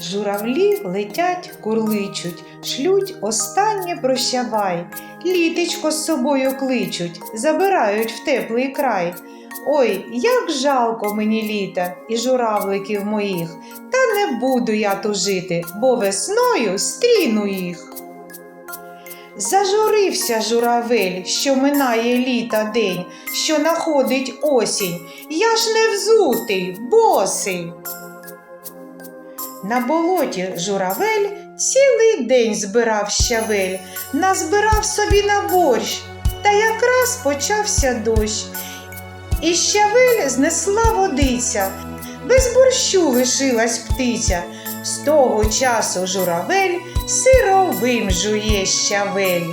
Журавлі летять, курличуть, шлють останнє прощавай. Літечко з собою кличуть, забирають в теплий край. Ой, як жалко мені літа і журавликів моїх, та не буду я тужити, бо весною стріну їх. Зажурився журавель, що минає літа день, що находить осінь. Я ж не взутий, босий. На болоті журавель цілий день збирав щавель, назбирав собі на борщ, та якраз почався дощ. І щавель знесла водиця, без борщу лишилась птиця. З того часу журавель сировим жує щавель.